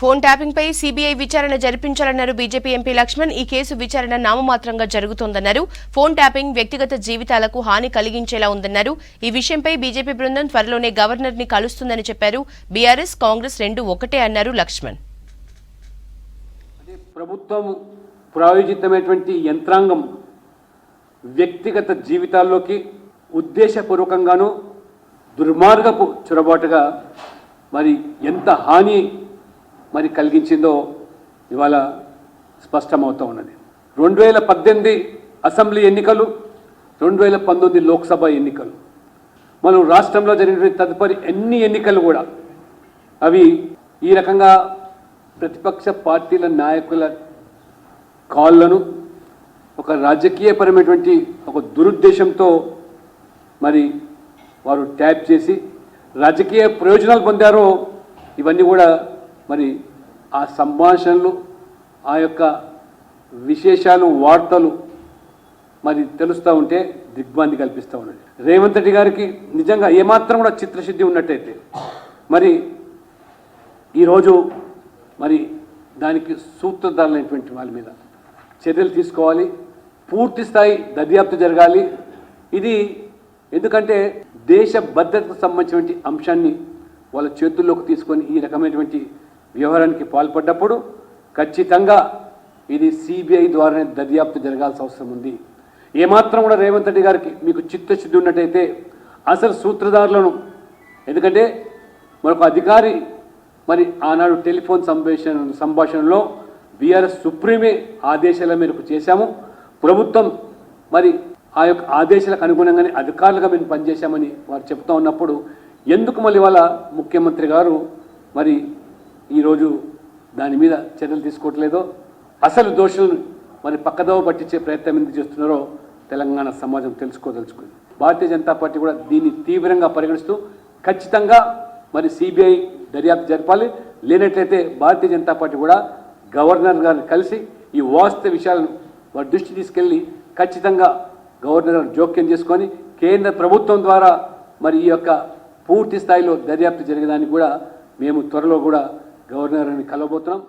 Phone tapping పై CBI విచారణ జరిపించాలన్నారు BJP MP Laxman. ఈ case విచారణ నామమాత్రంగా జరుగుతోందన్నారు. ఫోన్ ట్యాపింగ్ వ్యక్తిగత జీవితాలకు హాని కలిగించేలా ఉందన్నారు. ఈ విషయంపై బీజేపీ బృందం త్వరలోనే గవర్నర్ని కలుస్తుందని చెప్పారు. బీఆర్ఎస్ కాంగ్రెస్ రెండు ఒకటే అన్నారు లక్ష్మణ్. ప్రభుత్వం ప్రాయోజితమైనటువంటి యంత్రాంగం వ్యక్తిగత జీవితాల్లోకి ఉద్దేశపూర్వకంగాను దుర్మార్గపు చొరబాటుగా మరి ఎంత హాని మరి కలిగించిందో ఇవాళ స్పష్టమవుతూ ఉన్నది. రెండు వేల పద్దెనిమిది అసెంబ్లీ ఎన్నికలు రెండు వేల పంతొమ్మిది లోక్సభ ఎన్నికలు. మనం రాష్ట్రంలో జరిగిన తదుపరి ఎన్ని ఎన్నికలు కూడా అవి ఈ రకంగా ప్రతిపక్ష పార్టీల నాయకుల కాళ్ళను ఒక రాజకీయపరమైనటువంటి ఒక దురుద్దేశంతో మరి వారు ట్యాప్ చేసి రాజకీయ ప్రయోజనాలు పొందారో ఇవన్నీ కూడా మరి ఆ సంభాషణలు ఆ యొక్క విశేషాలు వార్తలు మరి తెలుస్తూ ఉంటే దిగ్భ్రాంతి కల్పిస్తూ ఉన్నది రేవంత్ రెడ్డి గారికి నిజంగా ఏమాత్రం కూడా చిత్రశుద్ధి ఉన్నట్టయితే మరి ఈరోజు మరి దానికి సూత్రధారులైనటువంటి వాళ్ళ మీద చర్యలు తీసుకోవాలి. పూర్తి స్థాయి దర్యాప్తు జరగాలి. ఇది ఎందుకంటే దేశ భద్రతకు సంబంధించినటువంటి అంశాన్ని వాళ్ళ చేతుల్లోకి తీసుకొని ఈ రకమైనటువంటి వ్యవహారానికి పాల్పడ్డప్పుడు ఖచ్చితంగా ఇది సిబిఐ ద్వారానే దర్యాప్తు జరగాల్సిన అవసరం ఉంది. ఏమాత్రం కూడా రేవంత్ రెడ్డి గారికి మీకు చిత్తశుద్ధి ఉన్నట్టయితే అసలు సూత్రధారులను ఎందుకంటే మరొక అధికారి మరి ఆనాడు టెలిఫోన్ సంభాషణ సంభాషణలో బీఆర్ఎస్ సుప్రీమే ఆదేశాల మేరకు చేశాము. ప్రభుత్వం మరి ఆ యొక్క ఆదేశాలకు అనుగుణంగానే అధికారులుగా మేము పనిచేశామని వారు చెప్తా ఉన్నప్పుడు ఎందుకు మళ్ళీ వాళ్ళ ముఖ్యమంత్రి గారు మరి ఈరోజు దాని మీద చర్యలు తీసుకోవట్లేదో అసలు దోషులను మరి పక్కదోవ పట్టించే ప్రయత్నం ఎందుకు చేస్తున్నారో తెలంగాణ సమాజం తెలుసుకోదలుచుకుంది. భారతీయ జనతా పార్టీ కూడా దీన్ని తీవ్రంగా పరిగణిస్తూ ఖచ్చితంగా మరి సిబిఐ దర్యాప్తు జరపాలి. లేనట్లయితే భారతీయ జనతా పార్టీ కూడా గవర్నర్ గారిని కలిసి ఈ వాస్తవ విషయాలను వారి దృష్టి తీసుకెళ్ళి ఖచ్చితంగా గవర్నర్ గారు జోక్యం చేసుకొని కేంద్ర ప్రభుత్వం ద్వారా మరి ఈ యొక్క పూర్తి స్థాయిలో దర్యాప్తు జరిగేదానికి కూడా మేము త్వరలో కూడా గవర్నర్ కలవబోతున్నాం.